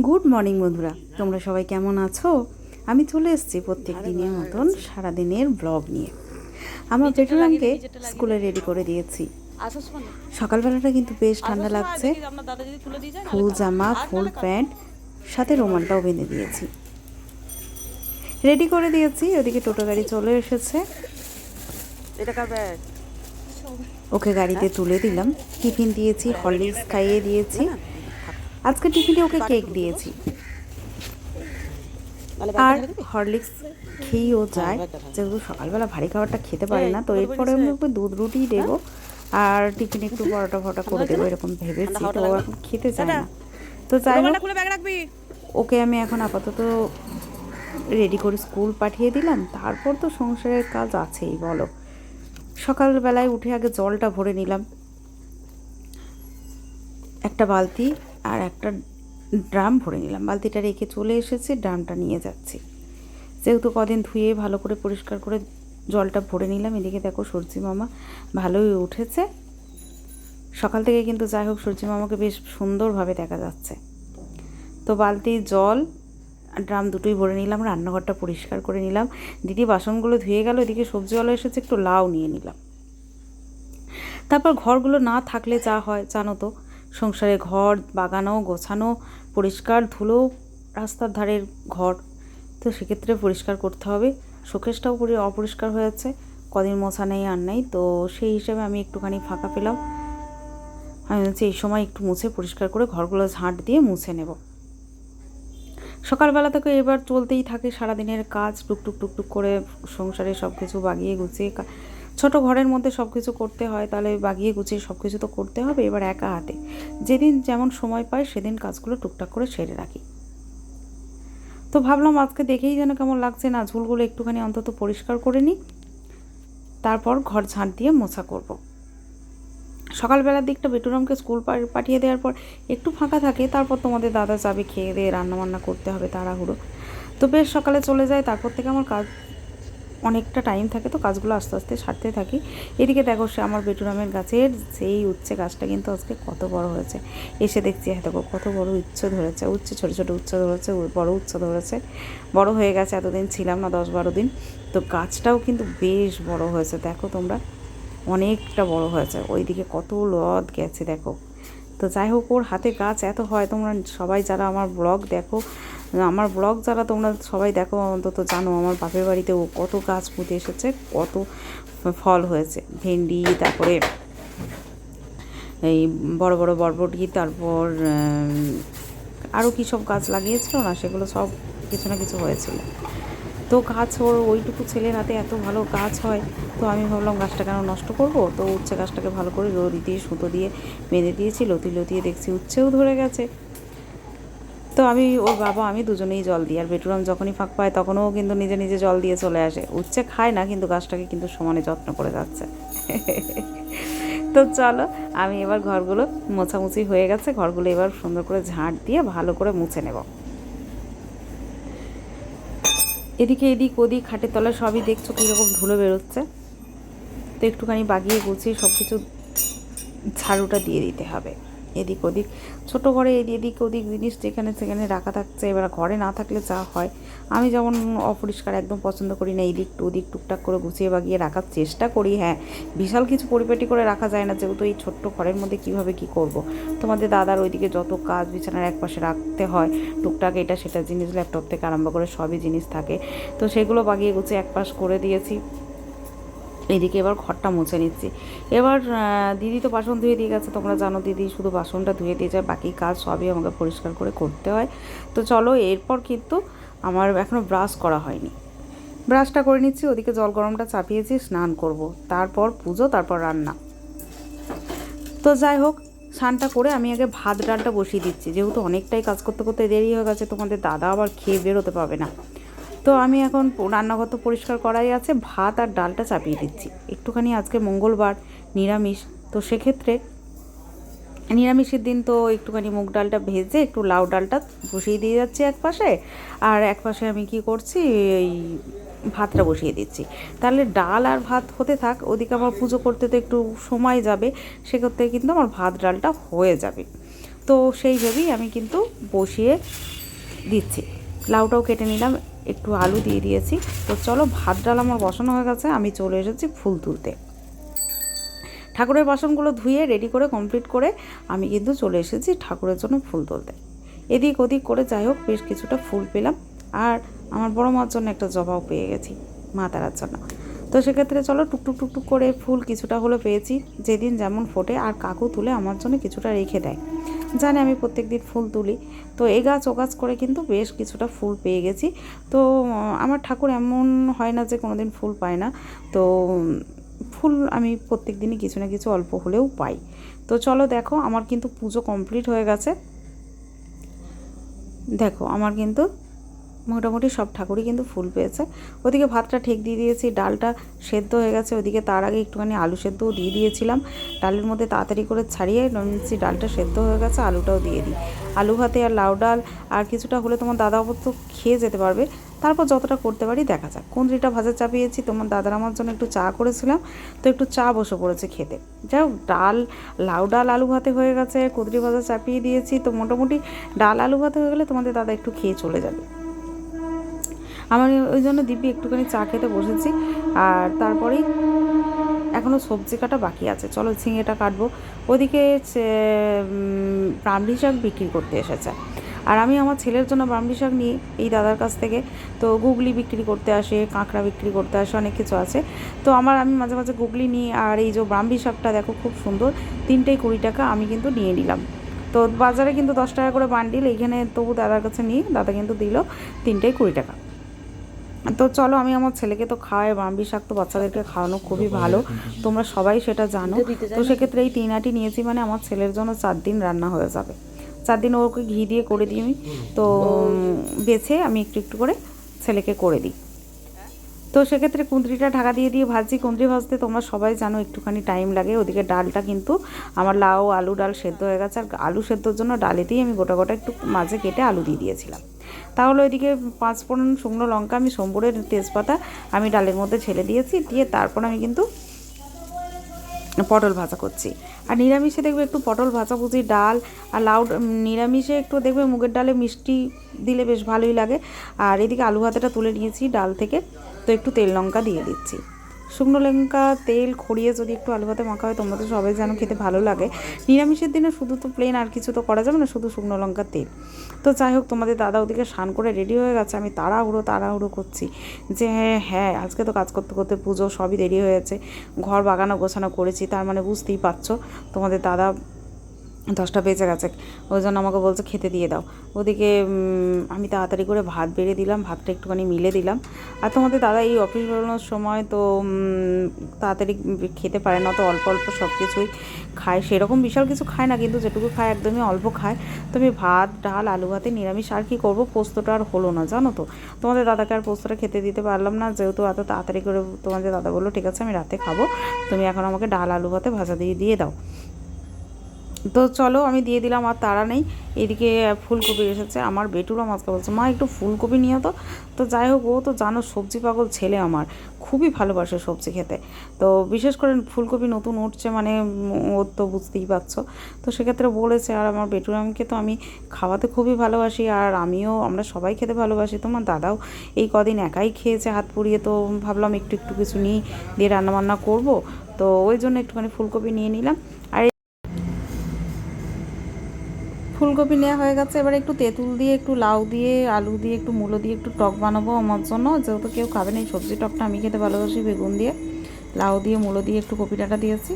Good morning বন্ধুরা। তোমরা সবাই কেমন আছো? আমি চলে এসেছি প্রত্যেক দিনের মতন সারাদিনের ব্লগ নিয়ে। আমার পেট্রোলামকে স্কুলে রেডি করে দিয়েছি। না। সকালবেলাটা কিন্তু বেশ ঠান্ডা লাগছে। ফুল জামা ফুল প্যান্ট সাথে রুমালটাও বেঁধে দিয়েছি। রেডি করে দিয়েছি ওদিকে টোটো গাড়ি চলে এসেছে। ওকে গাড়িতে তুলে দিলাম। টিফিন দিয়েছি হরলিক্স খাইয়ে দিয়েছি। আজকে টিফিনে ওকে কেক দিয়েছি। আর হরলিক্স খেয়েও যায়। যেহেতু সকালবেলা ভারী খাবারটা খেতে পারে না তো এরপরে আমি ওকে দুধ রুটি দেবো। আর টিফিনে একটু পরোটা ফরোটা করে দেবো এরকম ভেবেছি। তো এখন খেতে চায় না। তো যাই হোক ওকে আমি এখন আপাতত রেডি করে স্কুল পাঠিয়ে দিলাম। তারপর তো সংসারের কাজ আছেই বলো। সকালবেলায় উঠে আগে জলটা ভরে নিলাম। একটা বালতি আর একটা ড্রাম ভরে নিলাম। বালতিটা রেখে চলে এসেছি, ড্রামটা নিয়ে যাচ্ছি। যেহেতু কদিন ধুয়ে ভালো করে পরিষ্কার করে জলটা ভরে নিলাম, এদিকে দেখো সূর্যি মামা ভালোই উঠেছে। সকাল থেকে কিন্তু যাই হোক, সূর্যি মামাকে বেশ সুন্দরভাবে দেখা যাচ্ছে। তো বালতি, জল, ড্রাম দুটোই ভরে নিলাম, রান্নাঘরটা পরিষ্কার করে নিলাম। দিদি বাসনগুলো ধুয়ে গেল, এদিকে সবজিওয়ালা এসেছে, একটু লাউ নিয়ে নিলাম। তারপর ঘরগুলো না থাকলে যা হয়, জানো তো সংসারে ঘর বাগানো গোছানো, পরিষ্কার, ধুলো, রাস্তার ধারের ঘর। তো সেক্ষেত্রে পরিষ্কার করতে হবে। শোকেসটাও পুরো অপরিষ্কার হয়ে হয়েছে কদিন মোছা নেই, আর নেই। তো সেই হিসেবে আমি একটুখানি ফাঁকা পেলাম। আমি হচ্ছে এই সময় একটু মুছে, পরিষ্কার করে ঘরগুলো ঝাঁট দিয়ে মুছে নেব। সকালবেলা থেকে এবার চলতেই থাকে সারাদিনের কাজ। টুকটুক টুকটুক করে সংসারে সব কিছু বাগিয়ে গুছিয়ে ছোট ঘরের মধ্যে সব কিছু করতে হয়, তাহলে বাগিয়ে গুছিয়ে সব কিছু তো করতে হবে, এবার একা হাতে। যেদিন যেমন সময় পায় সেদিন কাজগুলো টুকটাক করে সেরে রাখি। তো ভাবলাম আজকে দেখেই যেন কেমন লাগছে না, ঝুলগুলো একটুখানি অন্তত পরিষ্কার করে নিই। তারপর ঘর ঝাঁট দিয়ে মোছা করব। সকালবেলার দিকটা বেটুরামকে স্কুল পাঠিয়ে দেওয়ার পর একটু ফাঁকা থাকে, তারপর তোমাদের দাদা যাবে, খেয়ে দিয়ে রান্নাবান্না করতে হবে, তাড়াহুড়ো। তো বেশ সকালে চলে যায়, তারপর থেকে আমার কাজ অনেকটা টাইম থাকে তো কাজগুলো আস্তে আস্তে সারতে থাকি। এদিকে দেখো সে আমার বেটুরামের গাছের সেই উচ্ছে গাছটা কিন্তু আজকে কত বড় হয়েছে। এসে দেখছি হ্যাঁ দেখো কত বড় উচ্ছে ধরেছে, উচ্ছে, ছোটো ছোটো উচ্ছে ধরেছে বড় উচ্ছে ধরেছে। বড় হয়ে গেছে, এতদিন ছিলাম না, দশ বারো দিন। তো গাছটাও কিন্তু বেশ বড় হয়েছে। দেখো তোমরা, অনেকটা বড় হয়েছে। ওইদিকে কত লদ গেছে, দেখো। তো যাই হোক, ওর হাতে গাছ এত হয়, তোমরা সবাই যারা আমার ব্লগ দেখো আমার ব্লগ যারা তোমরা সবাই দেখো অন্তত জানো আমার বাপের বাড়িতে ও কত গাছ পুঁতে এসেছে কত ফল হয়েছে ভেন্ডি তারপরে এই বড় বড় বরবটি তারপর আরও কী সব গাছ লাগিয়েছিল না সেগুলো সব কিছু না কিছু হয়েছিল তো গাছ ওর ওইটুকু ছেলের হাতে এত ভালো গাছ হয় তো আমি ভাবলাম গাছটা কেন নষ্ট করব তো উচ্ছে গাছটাকে ভালো করে রোদ দিয়ে সুতো দিয়ে বেঁধে দিয়েছি লতি লতিয়ে দেখছি উচ্ছেও ধরে গেছে তো আমি, ওর বাবা, আমি দুজনেই জল দিই। আর বেটুরাম যখনই ফাঁক পায়, তখনও কিন্তু নিজে নিজে জল দিয়ে চলে আসে। উচ্ছে খায় না, কিন্তু গাছটাকে কিন্তু সমানে যত্ন করে যাচ্ছে। তো চলো, আমি এবার ঘরগুলো মোছামুছি হয়ে গেছে। ঘরগুলো এবার সুন্দর করে ঝাঁট দিয়ে ভালো করে মুছে নেব। এদিকে এদিক ওদিক খাটের তলায় সবই দেখছ কীরকম ধুলো বেরোচ্ছে। তো একটুখানি বাগিয়ে গুছিয়ে সব কিছু ঝাড়ুটা দিয়ে দিতে হবে। এদিক ওদিক। ছোট ঘরে এদিক ওদিক জিনিস যেখানে সেখানে রাখা থাকছে। এবার ঘরে না থাকলে যা হয়। আমি যেমন অপরিষ্কার একদম পছন্দ করি না, এদিক টু ওদিক টুকটাক করে গুছিয়ে বাগিয়ে রাখার চেষ্টা করি হ্যাঁ। বিশাল কিছু পরিপাটি করে রাখা যায় না, যেহেতু এই ছোট্ট ঘরের মধ্যে কীভাবে কি করব। তোমাদের দাদার ওইদিকে যত কাজ বিছানার এক পাশে রাখতে হয়, টুকটাক এটা সেটা জিনিস, ল্যাপটপ থেকে আরম্ভ করে সবই জিনিস থাকে। তো সেগুলো বাগিয়ে গুছিয়ে এক পাশ করে দিয়েছি। এদিকে এবার ঘরটা মুছে নিচ্ছি। এবার দিদি তো বাসন ধুয়ে দিয়ে গেছে, তোমরা জানো দিদি শুধু বাসনটা ধুয়ে দিয়ে যায়, বাকি কাজ সবই আমাকে পরিষ্কার করে করতে হয়। তো চলো, এরপর কিন্তু আমার এখনও ব্রাশ করা হয়নি। ব্রাশটা করে নিচ্ছি, ওদিকে জল গরমটা চাপিয়েছি, স্নান করব। তারপর পুজো, তারপর রান্না। তো যাই হোক, স্নানটা করে আমি আগে ভাত, ডালটা বসিয়ে দিচ্ছি। যেহেতু অনেকটাই কাজ করতে করতে দেরি হয়ে গেছে, তোমাদের দাদা আবার খেয়ে বেরোতে পাবে না। তো আমি এখন রান্নাঘর তো পরিষ্কার করাই আছে, ভাত আর ডালটা চাপিয়ে দিচ্ছি। একটুখানি আজকে মঙ্গলবার, নিরামিষ। তো সেক্ষেত্রে নিরামিষের দিন তো একটুখানি মুগ ডালটা ভেজে একটু লাউ ডালটা বসিয়ে দিয়ে যাচ্ছি এক পাশে। আর এক পাশে আমি কি করছি, এই ভাতটা বসিয়ে দিচ্ছি। তাহলে ডাল আর ভাত হতে থাক, ওদিকে আমার পুজো করতে তো একটু সময় যাবে, সেক্ষেত্রে কিন্তু আমার ভাত ডালটা হয়ে যাবে। তো সেইভাবেই আমি কিন্তু বসিয়ে দিচ্ছি। লাউটাও কেটে নিলাম একটু আলু দিয়ে দিয়েছি। তো চলো ভাত ডাল আমার বসানো হয়ে গেছে, আমি চলে এসেছি ফুল তুলতে। ঠাকুরের বাসনগুলো ধুয়ে রেডি করে কমপ্লিট করে আমি কিন্তু চলে এসেছি ঠাকুরের জন্য ফুল তুলতে। এদিক ওদিক করে যাই হোক, বেশ কিছুটা ফুল পেলাম। আর আমার বড় মার জন্য একটা জবাও পেয়ে গেছি মা তারার জন্য। তো সেক্ষেত্রে চলো টুকটুক টুকটুক করে ফুল কিছুটা হলো পেয়েছি। যেদিন যেমন ফোটে আর কাকু তুলে আমার জন্য কিছুটা রেখে দেয়। জানে আমি প্রত্যেক দিন ফুল তুলি। তো এ গাছ, ও গাছ করে কিন্তু বেশ কিছুটা ফুল পেয়ে গেছি। তো আমার ঠাকুর এমন হয় না যে কোনো দিন ফুল পায় না। তো, ফুল আমি প্রত্যেক দিনই কিছু না কিছু অল্প হলেও পাই। তো চলো দেখো, আমার কিন্তু পুজো কমপ্লিট হয়ে গেছে। দেখো, আমার কিন্তু মোটামুটি সব ঠাকুরই কিন্তু ফুল পেয়েছে। ওদিকে ভাতটা ঠেক দিয়ে দিয়েছি, ডালটা সেদ্ধ হয়ে গেছে। ওদিকে তার আগে একটুখানি আলু সেদ্ধও দিয়ে দিয়েছিলাম। ডালের মধ্যে তাড়াতাড়ি করে ছাড়িয়ে নিচ্ছি ডালটা সেদ্ধ হয়ে গেছে, আলুটাও দিয়ে দিই। আলু ভাতে আর লাউ ডাল আর কিছুটা হলে তোমার দাদা অবশ্য খেয়ে যেতে পারবে। তারপর যতটা করতে পারি দেখা যাক। কুঁদরিটা ভাজা চাপিয়েছি তোমার দাদার আমার জন্য একটু চা করেছিলাম। তো একটু চা বসে পড়েছে খেতে। যাই হোক, ডাল, লাউ ডাল, আলু ভাতে হয়ে গেছে, কুঁদরি ভাজা চাপিয়ে দিয়েছি। তো মোটামুটি ডাল, আলু ভাতে হয়ে গেলে তোমাদের দাদা একটু খেয়ে চলে যাবে। আমার ওই জন্য দিব্যি একটুখানি চা খেতে বসেছি। আর তারপরেই এখনও সবজি কাটা বাকি আছে। চলো ঝিঙেটা কাটবো। ওদিকে ব্রাহ্মী শাক বিক্রি করতে এসেছে। আর আমি আমার ছেলের জন্য ব্রাহ্মী শাক নিই এই দাদার কাছ থেকে। তো গুগলি বিক্রি করতে আসে, কাঁকড়া বিক্রি করতে আসে, অনেক কিছু আছে। তো আমার আমি মাঝে মাঝে গুগলি নিই আর এই যে ব্রাহ্মী শাকটা দেখো খুব সুন্দর। তিনটেই কুড়ি টাকা আমি কিন্তু নিয়ে নিলাম। তো বাজারে কিন্তু দশ টাকা করে বান্ডিল এইখানে তবু দাদার কাছে নিই, দাদা কিন্তু দিল তিনটেই কুড়ি টাকা। তো চলো আমি আমার ছেলেকে তো খাওয়াই বাম্বি শাক তো বাচ্চাদেরকে খাওয়ানো খুবই ভালো। তোমরা সবাই সেটা জানো। তো সেক্ষেত্রে এই তিন আটি নিয়েছি মানে আমার ছেলের জন্য চার দিন রান্না হয়ে যাবে। চার দিন ওকে ঘি দিয়ে করে দিই আমি। তো বেছে আমি একটু একটু করে ছেলেকে করে দিই। তো সেক্ষেত্রে কুঁদরিটা ঢাকা দিয়ে দিয়ে ভাজি কুঁদরি ভাজতে তোমরা সবাই জানো একটুখানি টাইম লাগে। ওদিকে ডালটা কিন্তু আমার লাউ, আলু ডাল সেদ্ধ হয়ে গেছে। আর আলু সেদ্ধর জন্য ডালেতেই আমি গোটা গোটা একটু মাঝে কেটে আলু দিয়ে দিয়েছিলাম। তাহলে ওইদিকে পাঁচ ফোড়ন শুকনো লঙ্কা আমি সোমবারের তেজপাতা আমি ডালের মধ্যে ছেড়ে দিয়েছি। দিয়ে তারপর আমি কিন্তু পটল ভাজা করছি। আর নিরামিষে দেখবে একটু পটল ভাজা ভাজাভুজি ডাল আর লাউ নিরামিষে একটু দেখবে মুগের ডালে মিষ্টি দিলে বেশ ভালোই লাগে। আর এদিকে আলু ভাতাটা তুলে নিয়েছি ডাল থেকে। তো একটু তেল লঙ্কা দিয়ে দিচ্ছি। শুকনো লঙ্কা, তেল খড়িয়ে যদি একটু আলু ভাতে মাখা হয়, তোমরা তো সবাই জানো খেতে ভালো লাগে। নিরামিষের দিনে শুধু তো প্লেন আর কিছু তো করা যাবে না, শুধু শুকনো লঙ্কা, তেল। তো যাই হোক, তোমাদের দাদা ওদিকে স্নান করে রেডি হয়ে গেছে, আমি তাড়াহুড়ো তাড়াহুড়ো করছি যে হ্যাঁ হ্যাঁ আজকে তো কাজ করতে করতে পুজো সবই দেরি হয়েছে ঘর বাগানো গোছানো করেছি, তার মানে বুঝতেই পারছ। তোমাদের দাদা দশটা বেজে গেছে। ওই জন্য আমাকে বলছে, খেতে দিয়ে দাও। ওদিকে আমি তাড়াতাড়ি করে ভাত বেড়ে দিলাম, ভাতটা একটুখানি মিলে দিলাম। আর তোমাদের দাদা এই অফিস বেরোনোর সময় তো তাড়াতাড়ি খেতে পারে না, তো অল্প অল্প সব কিছুই খায়। সেরকম বিশাল কিছু খায় না, কিন্তু যেটুকু খায় একদমই অল্প খায়। তো আমি ভাত, ডাল, আলু ভাতে নিরামিষ আর কী করব? পোস্তটা আর হলো না, জানো তো? তোমাদের দাদাকে আর পোস্তটা খেতে দিতে পারলাম না, যেহেতু এত তাড়াতাড়ি করে তোমাদের দাদা বলল, ঠিক আছে, আমি রাতে খাব। তুমি এখন আমাকে ডাল, আলু ভাতে ভাজা দিয়ে দিয়ে দাও। তো চলো, আমি দিয়ে দিলাম, আর তারা নেই। এদিকে ফুলকপি এসেছে, আমার বেটুরা মাছকে বলছে, মা, একটু ফুলকপি নিয়ে তো। তো যাই হোক, ও তো জানো, সবজি পাগল ছেলে আমার। খুবই ভালোবাসে সবজি খেতে। তো বিশেষ করে ফুলকপি নতুন উঠছে মানে ওর তো বুঝতেই পারছ। তো সেক্ষেত্রে বলেছে, আর আমার বেটুরামকে তো আমি খাওয়াতে খুবই ভালোবাসি, আর আমিও, আমরা সবাই খেতে ভালোবাসি। তোমার দাদাও এই কদিন একাই খেয়েছে হাত পুড়িয়ে, তো ভাবলাম একটু একটু কিছু নিয়ে দিয়ে রান্নাবান্না করব। তো ওই জন্য একটুখানি ফুলকপি নিয়ে নিলাম। আর ফুলকপি নেওয়া হয়ে গেছে। এবার একটু তেঁতুল দিয়ে, একটু লাউ দিয়ে, আলু দিয়ে, একটু মূলো দিয়ে, একটু টক বানাবো আমার জন্য। যেহেতু কেউ খাবে না, এই সবজি টকটা আমি খেতে ভালোবাসি বেগুন দিয়ে। লাউ দিয়ে, মূলো দিয়ে একটু কপি ডাঁটা দিয়েছি।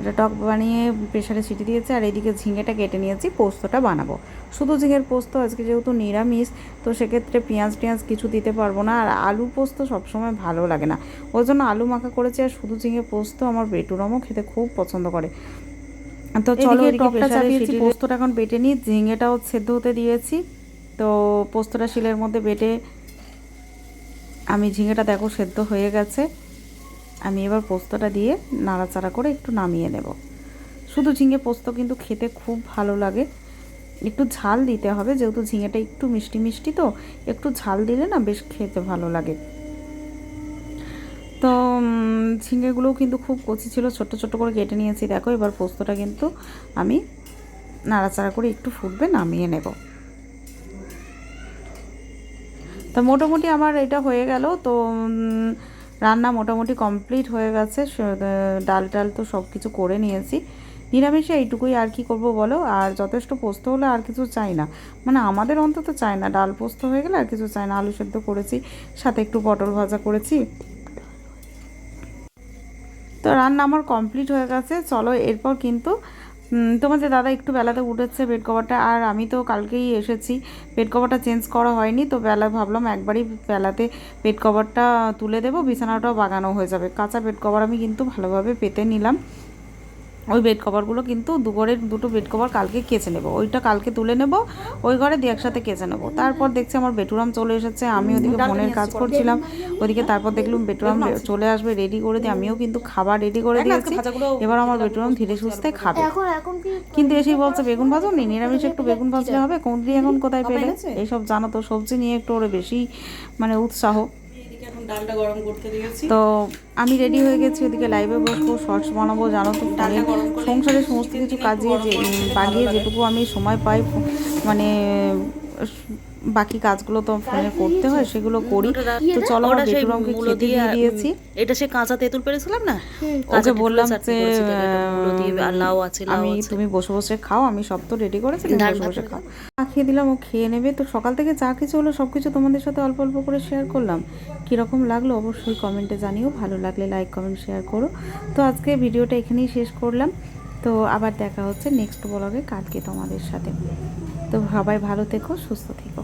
এটা টক বানিয়ে প্রেশারে সিটি দিয়েছি আর এইদিকে ঝিঙেটা কেটে নিয়েছি, পোস্তটা বানাবো। শুধু ঝিঙের পোস্ত, আজকে যেহেতু নিরামিষ, তো সেক্ষেত্রে পেঁয়াজ টেঁয়াজ কিছু দিতে পারব না। আর আলু পোস্ত সবসময় ভালো লাগে না। ওই জন্য আলু মাখা করেছি আর শুধু ঝিঙে পোস্ত আমার বেটুরামও খেতে খুব পছন্দ করে। তো চলো টকটা চাপিয়েছি, পোস্তটা এখন বেটে নিই ঝিঙেটাও সেদ্ধ হতে দিয়েছি। তো পোস্তটা শিলের মধ্যে বেটে আমি ঝিঙেটা দেখো সেদ্ধ হয়ে গেছে। আমি এবার পোস্তটা দিয়ে নাড়াচাড়া করে একটু নামিয়ে নেব। শুধু ঝিঙে পোস্ত কিন্তু খেতে খুব ভালো লাগে। একটু ঝাল দিতে হবে যেহেতু ঝিঙেটা একটু মিষ্টি মিষ্টি তো একটু ঝাল দিলে না বেশ খেতে ভালো লাগে। ঝিঙেগুলোও কিন্তু খুব কচি ছিল। ছোট ছোট করে কেটে নিয়েছি। দেখো, এবার পোস্তটা কিন্তু আমি নাড়াচাড়া করে একটু ফুটবে, নামিয়ে নেব। তো মোটামুটি আমার এটা হয়ে গেল। তো রান্না মোটামুটি কমপ্লিট হয়ে গেছে। ডাল টাল তো সব কিছু করে নিয়েছি। নিরামিষে এইটুকুই আর কি করব বলো? আর যথেষ্ট পোস্ত হলে আর কিছু চাই না। মানে আমাদের অন্তত চাই না। ডাল পোস্ত হয়ে গেলে আর কিছু চাই না। আলু সেদ্ধ করেছি, সাথে একটু পটল ভাজা করেছি। তো রান্না আমার কমপ্লিট হয়ে গেছে। চলো এরপর কিন্তু তোমাদের দাদা একটু বেলাতে উঠেছে বেড কভারটা আর আমি তো কালকেই এসেছি। বেড কভারটা চেঞ্জ করা হয়নি, তো বেলা ভাবলাম একবারই বেলাতে বেড কভারটা তুলে দেবো, বিছানাটাও বাগানো হয়ে যাবে। কাঁচা বেড কভার আমি কিন্তু ভালোভাবে পেতে নিলাম। ওই বেড কভারগুলো কিন্তু দু ঘরের দুটো বেড কভার কালকে কেচে নেব। ওইটা কালকে তুলে নেব ওই ঘরে দিয়ে একসাথে কেচে নেব। তারপর দেখছি আমার বেটুরাম চলে এসেছে আমি ওদিকে ফোনের কাজ করছিলাম। ওদিকে তারপর দেখলাম বেটুরাম চলে আসবে রেডি করে দিয়ে আমিও কিন্তু খাবার রেডি করে দিয়েছি। এবার আমার বেটুরাম ধীরে সুস্থে খাবে। এখন এখন কি কিন্তু এসেই বলছে বেগুন ভাজো নি? নিরামিষ একটু বেগুন ভাজলে হবে? কোনটি এখন কোথায় পেলে? এইসব জানো তো সবজি নিয়ে একটু ওর বেশি মানে উৎসাহ। এদিকে এখন ডালটা গরম করতে দিয়েছি। তো আমি রেডি হয়ে গেছি ওদিকে লাইভে বসবো শর্টস বানাবো জানো তো ফোনে সংসারের সমস্ত কিছু কাজে যে বাগিয়ে যেটুকু আমি সময় পাই মানে বাকি কাজগুলো তো ফোনে করতে হয় সেগুলো করি। তো চলো আমার ওটা সেই বেটুরামকে খেতে দিয়ে দিয়ে দিয়েছি। এটা সে কাঁচা তেঁতুল পেরেছিলাম না? ওকে কাঁচা বললাম যে আর লাউ আছে আমি তুমি বসে বসে খাও আমি সব তো রেডি করেছি বসে বসে খাও। খেয়ে দিলাম ও খেয়ে নেবে। তো সকাল থেকে যা কিছু হলো সব কিছু তোমাদের সাথে অল্প অল্প করে শেয়ার করলাম। কীরকম লাগল অবশ্যই কমেন্টে জানিও ভালো লাগলে লাইক কমেন্ট শেয়ার করো। তো আজকে ভিডিওটা এখানেই শেষ করলাম। তো আবার দেখা হচ্ছে নেক্সট ব্লগে কালকে তোমাদের সাথে। তো সবাই ভালো থেকো সুস্থ থেকো।